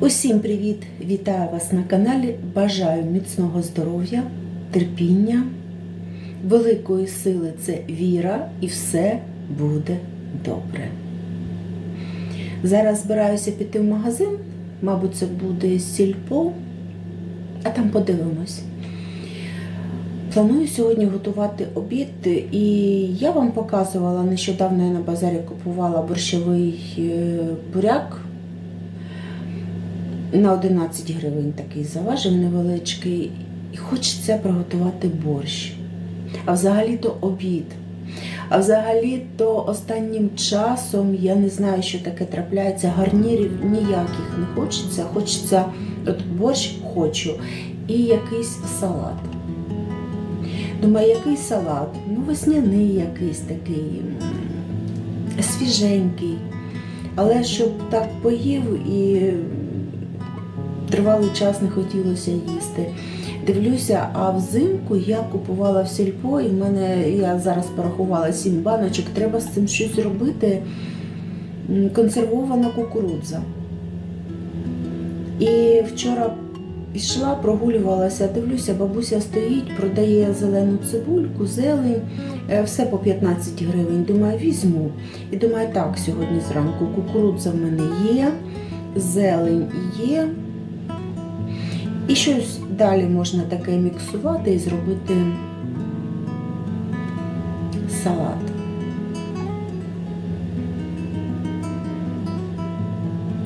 Усім привіт! Вітаю вас на каналі. Бажаю міцного здоров'я, терпіння, великої сили це віра і все буде добре. Зараз збираюся піти в магазин, мабуть, це буде сільпо, а там подивимось. Планую сьогодні готувати обід, і я вам показувала нещодавно я на базарі купувала борщовий е, буряк. На 11 гривень такий заважив невеличкий. І хочеться приготувати борщ. А взагалі-то обід. А взагалі-то останнім часом я не знаю, що таке трапляється. Гарнірів ніяких не хочеться. Хочеться от борщ хочу і якийсь салат. Думаю, який салат? Ну, весняний якийсь такий, свіженький. Але щоб так поїв і тривалий час не хотілося їсти. Дивлюся, а взимку я купувала в сільпо, і в мене я зараз порахувала 7 баночок. Треба з цим щось робити. Консервована кукурудза. І вчора пішла, прогулювалася, дивлюся, бабуся стоїть, продає зелену цибульку, зелень, е, все по 15 гривень. Думаю, візьму. І думаю, так, сьогодні зранку кукурудза в мене є, зелень є. І щось далі можна таке міксувати і зробити салат.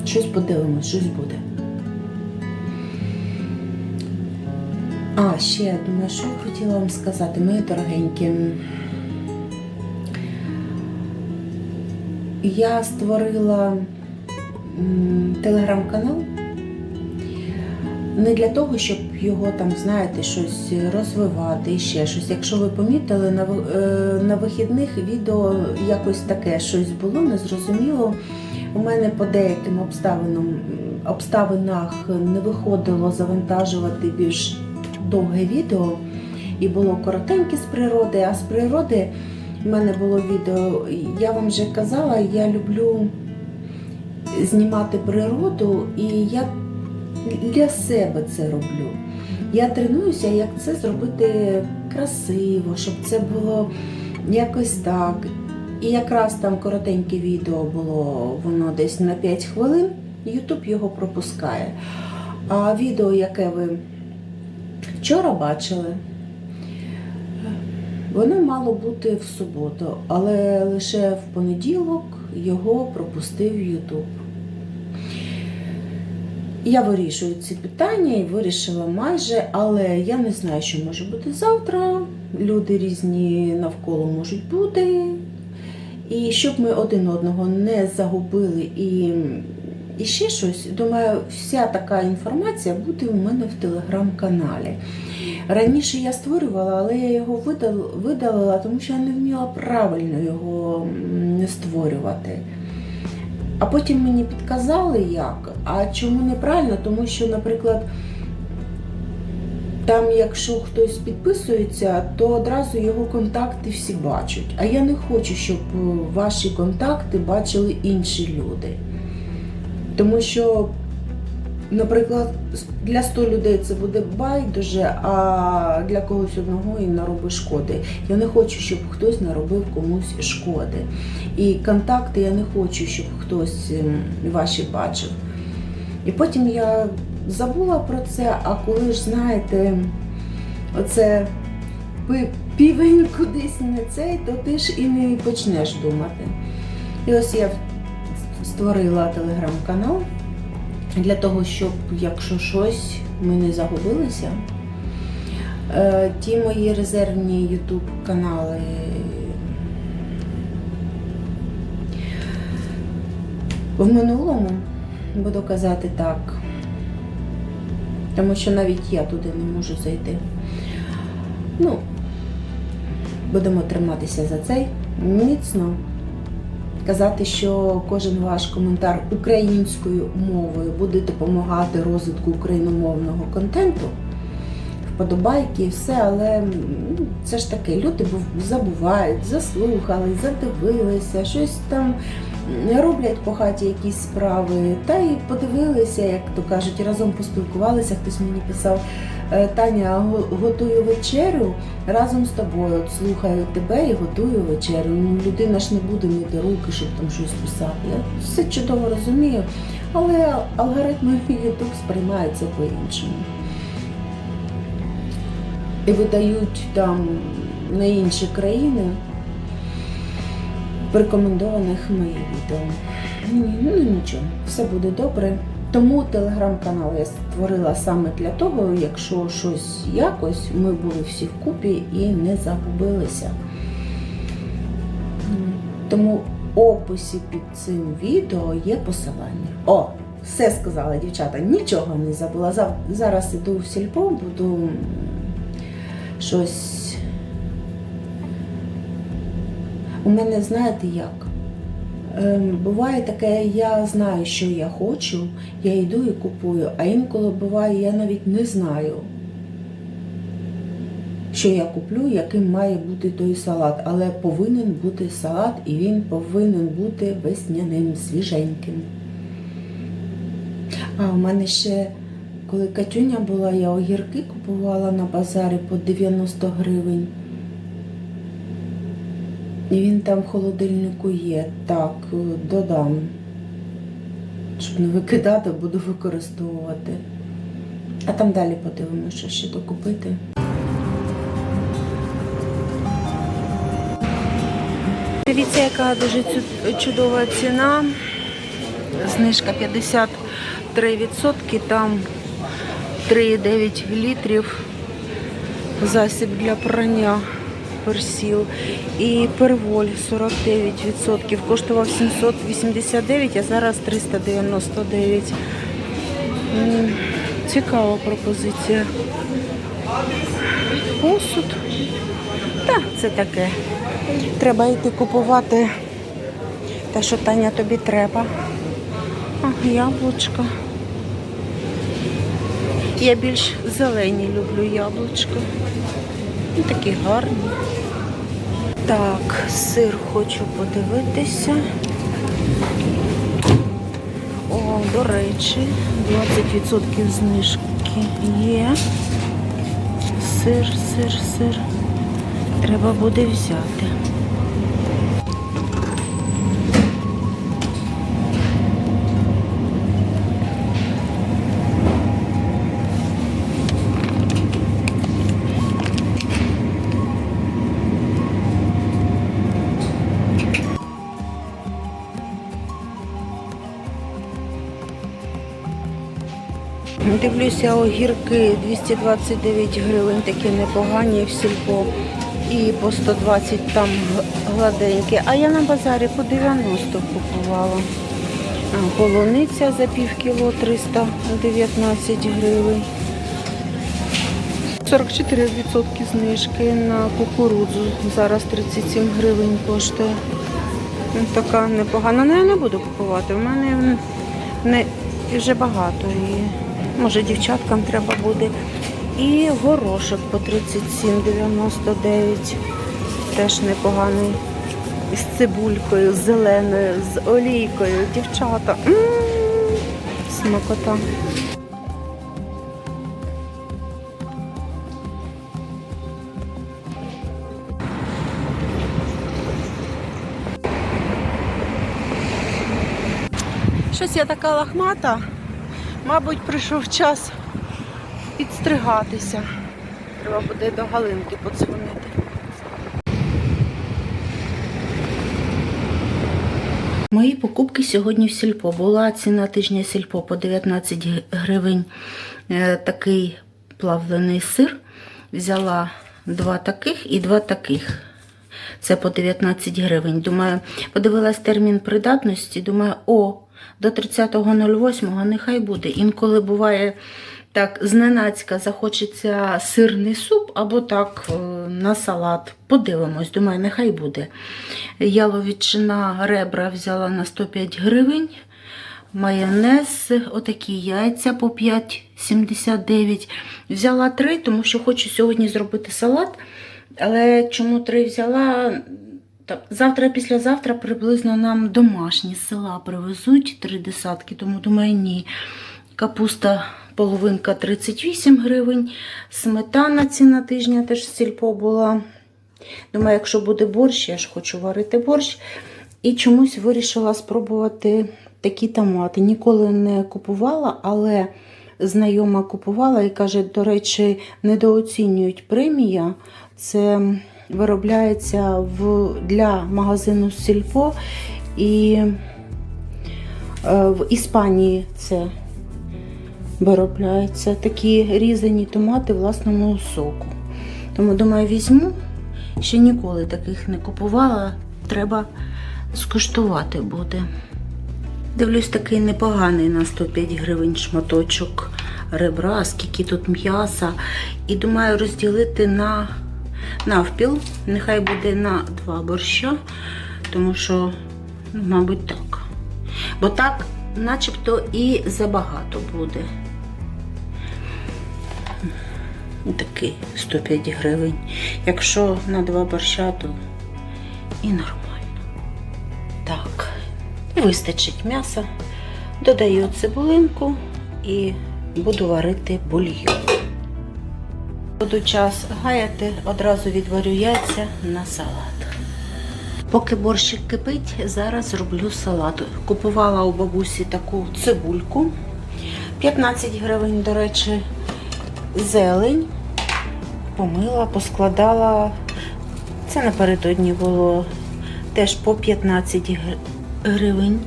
Щось подивимось, щось буде. А, ще думаю, що я хотіла вам сказати, мої дорогенькі. Я створила телеграм-канал не для того, щоб його там, знаєте, щось розвивати ще щось. Якщо ви помітили, на, е, на вихідних відео якось таке щось було, незрозуміло. У мене по деяким обставинам, обставинах не виходило завантажувати більш довге відео, і було коротеньке з природи, а з природи в мене було відео, я вам вже казала, я люблю знімати природу, і я для себе це роблю. Я тренуюся, як це зробити красиво, щоб це було якось так. І якраз там коротеньке відео було, воно десь на 5 хвилин, Ютуб його пропускає. А відео, яке ви вчора бачили, воно мало бути в суботу, але лише в понеділок його пропустив Ютуб. Я вирішую ці питання і вирішила майже, але я не знаю, що може бути завтра. Люди різні навколо можуть бути. І щоб ми один одного не загубили і, і ще щось, думаю, вся така інформація буде у мене в телеграм-каналі. Раніше я створювала, але я його видалила, тому що я не вміла правильно його створювати. А потім мені підказали як. А чому неправильно? Тому що, наприклад, там, якщо хтось підписується, то одразу його контакти всі бачать. А я не хочу, щоб ваші контакти бачили інші люди. Тому що, наприклад, для 100 людей це буде байдуже, а для когось одного і наробить шкоди. Я не хочу, щоб хтось наробив комусь шкоди. І контакти я не хочу, щоб хтось ем, ваші бачив. І потім я забула про це, а коли ж знаєте, оце півень кудись не цей, то ти ж і не почнеш думати. І ось я створила телеграм-канал для того, щоб, якщо щось, ми не загубилися. Е, Ті мої резервні ютуб канали. В минулому буду казати так, тому що навіть я туди не можу зайти. Ну, будемо триматися за цей міцно. Казати, що кожен ваш коментар українською мовою буде допомагати розвитку україномовного контенту, вподобайки і все, але ну, це ж таке, люди бу- забувають, заслухали, задивилися, щось там роблять по хаті якісь справи, та й подивилися, як то кажуть, разом поспілкувалися. Хтось мені писав, «Е, Таня, готую вечерю разом з тобою. От слухаю тебе і готую вечерю. Ну, людина ж не буде мити руки, щоб там щось писати. Я все чудово розумію, але алгоритми YouTube сприймаються по-іншому. І видають там на інші країни рекомендованих мої відео. Ні, ну нічого, все буде добре. Тому телеграм-канал я створила саме для того, якщо щось якось, ми були всі вкупі і не загубилися. Тому в описі під цим відео є посилання. О, все сказала, дівчата, нічого не забула. Зараз іду в сільпо, буду щось. У мене, знаєте як? Ем, буває таке, я знаю, що я хочу, я йду і купую, а інколи буває, я навіть не знаю, що я куплю, яким має бути той салат. Але повинен бути салат, і він повинен бути весняним, свіженьким. А у мене ще, коли Катюня була, я огірки купувала на базарі по 90 гривень. І він там в холодильнику є. Так, е, додам. Щоб не викидати, буду використовувати. А там далі подивимося, що ще докупити. Дивіться, яка дуже чудова ціна. Знижка 53%, там 3,9 літрів засіб для прання персіл. І перволь 49%. Коштував 789, а зараз 399. Цікава пропозиція. Посуд. Так, це таке. Треба йти купувати те, що Таня тобі треба. А, яблучка. Я більш зелені люблю яблучка. Ну, такі гарні. Так, сир хочу подивитися. О, до речі, 20% знижки є. Сир, сир, сир. Треба буде взяти. Дивлюся, огірки 229 гривень, такі непогані в сільпо. І по 120 там гладенькі. А я на базарі по 90 купувала. Полуниця за пів кіло 319 гривень. 44% знижки на кукурудзу. Зараз 37 гривень коштує. Ну, Така непогана. Ну я не буду купувати. У мене не вже багато. І може дівчаткам треба буде. І горошок по 37,99. Теж непоганий. З цибулькою, з зеленою, з олійкою. Дівчата. М, Смакота. Щось я така лахмата. Мабуть, прийшов час підстригатися. Треба буде до Галинки подзвонити. Мої покупки сьогодні в сільпо. Була ціна тижня сільпо по 19 гривень е, такий плавлений сир. Взяла два таких і два таких. Це по 19 гривень. Думаю, подивилась термін придатності. Думаю, о, до 30.08 нехай буде. Інколи буває так, зненацька захочеться сирний суп або так е, на салат. Подивимось, думаю, нехай буде. Яловичина ребра взяла на 105 гривень. Майонез, отакі яйця по 5,79. Взяла три, тому що хочу сьогодні зробити салат. Але чому три взяла? Завтра, післязавтра приблизно нам домашні села привезуть три десятки, тому думаю, ні. Капуста половинка 38 гривень, сметана ціна тижня теж сільпо була. Думаю, якщо буде борщ, я ж хочу варити борщ. І чомусь вирішила спробувати такі томати. Ніколи не купувала, але знайома купувала і каже, до речі, недооцінюють премія. Це виробляється в, для магазину Сільпо. І е, в Іспанії це виробляється. Такі різані томати власному соку. Тому, думаю, візьму. Ще ніколи таких не купувала. Треба скуштувати буде. Дивлюсь, такий непоганий на 105 гривень шматочок ребра, скільки тут м'яса. І думаю розділити на навпіл. Нехай буде на два борща, тому що, ну, мабуть, так. Бо так, начебто, і забагато буде. Такий 105 гривень. Якщо на два борща, то і нормально. Так, вистачить м'яса. Додаю цибулинку і буду варити бульйон. Буду час гаяти, одразу відварю яйця на салат. Поки борщик кипить, зараз зроблю салат. Купувала у бабусі таку цибульку. 15 гривень, до речі, зелень. Помила, поскладала. Це напередодні було теж по 15 гривень.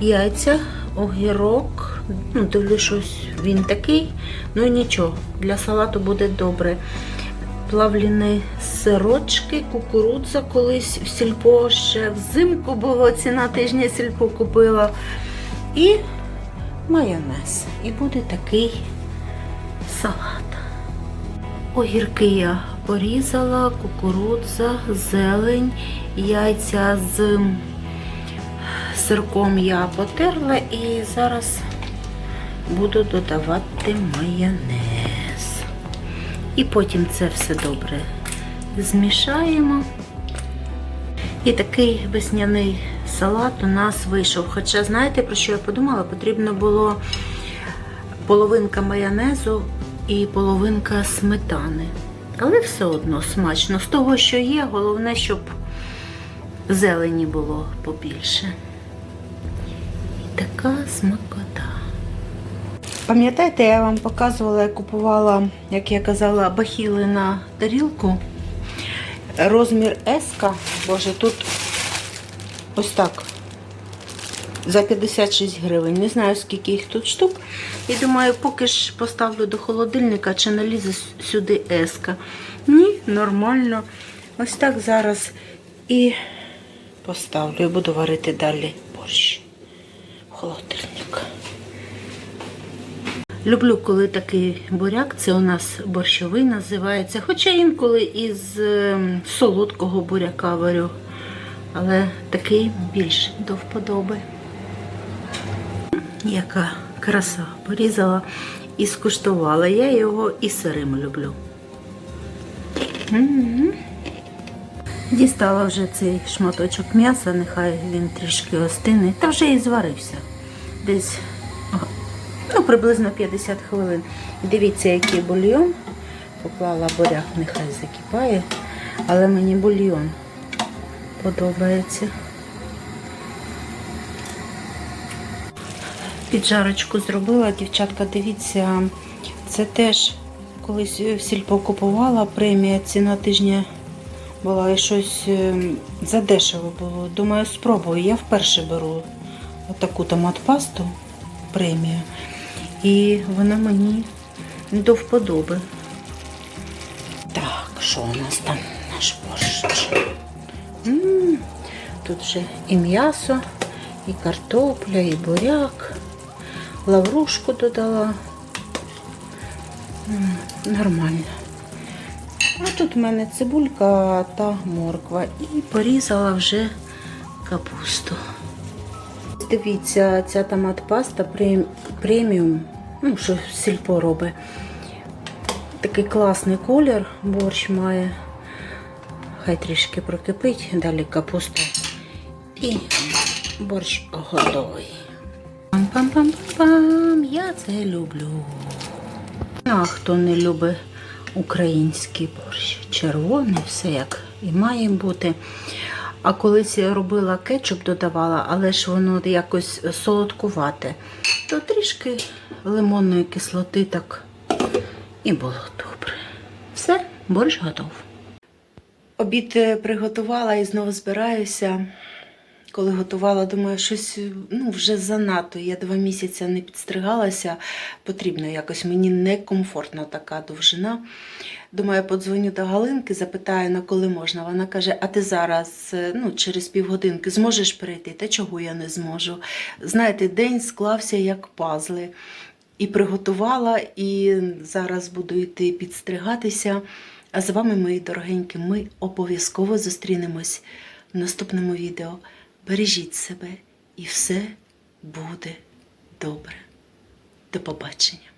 Яйця, огірок. Ну, дивлюсь, щось він такий. Ну і нічого, для салату буде добре. Плавлені сирочки, кукурудза колись в сільпо ще взимку було, ціна тижня сільпо купила. І майонез. І буде такий салат. Огірки я порізала, кукурудза, зелень, яйця з сирком я потерла і зараз буду додавати майонез. І потім це все добре змішаємо. І такий весняний салат у нас вийшов. Хоча, знаєте, про що я подумала? Потрібно було половинка майонезу і половинка сметани. Але все одно смачно. З того, що є, головне, щоб зелені було побільше. І така смакота. Пам'ятаєте, я вам показувала, я купувала, як я казала, бахіли на тарілку. Розмір S, боже, тут ось так. За 56 гривень. Не знаю, скільки їх тут штук. І думаю, поки ж поставлю до холодильника, чи налізе сюди еска. Ні, нормально. Ось так зараз і поставлю. І буду варити далі борщ. В холодильник. Люблю, коли такий буряк, це у нас борщовий називається. Хоча інколи із ем, солодкого буряка варю. Але такий більш до вподоби. Яка краса порізала і скуштувала. Я його і сирим люблю. Дістала вже цей шматочок м'яса, нехай він трішки остине. Та вже і зварився. Десь приблизно 50 хвилин. Дивіться, який бульйон. Поклала буряк, нехай закипає. Але мені бульйон подобається. Піджарочку зробила, дівчатка, дивіться, це теж колись в сільпо купувала премія ціна тижня була і щось ем, задешево було. Думаю, спробую. Я вперше беру таку томат-пасту премію. І вона мені до вподоби. Так, що у нас там наш борщ? М, Тут вже і м'ясо, і картопля, і буряк. Лаврушку додала. М, Нормально. А тут в мене цибулька та морква. І порізала вже капусту. Дивіться, ця томат-паста прем- преміум, ну, що сільпо робить. Такий класний колір борщ має. Хай трішки прокипить, далі капуста і борщ готовий. Пам-пам-пам-пам, я це люблю. А хто не любить український борщ? Червоний, все як і має бути. А колись я робила кетчуп, додавала, але ж воно якось солодкувате, то трішки лимонної кислоти так і було добре. Все, борщ готов. Обід е, приготувала і знову збираюся. Коли готувала, думаю, щось ну, вже занадто. Я два місяці не підстригалася. Потрібно якось мені некомфортна така довжина. Думаю, подзвоню до Галинки, запитаю, на коли можна. Вона каже: а ти зараз, е, ну, через півгодинки, зможеш прийти? Та чого я не зможу? Знаєте, день склався як пазли. І приготувала, і зараз буду йти підстригатися. А з вами, мої дорогенькі, ми обов'язково зустрінемось в наступному відео. Бережіть себе і все буде добре. До побачення!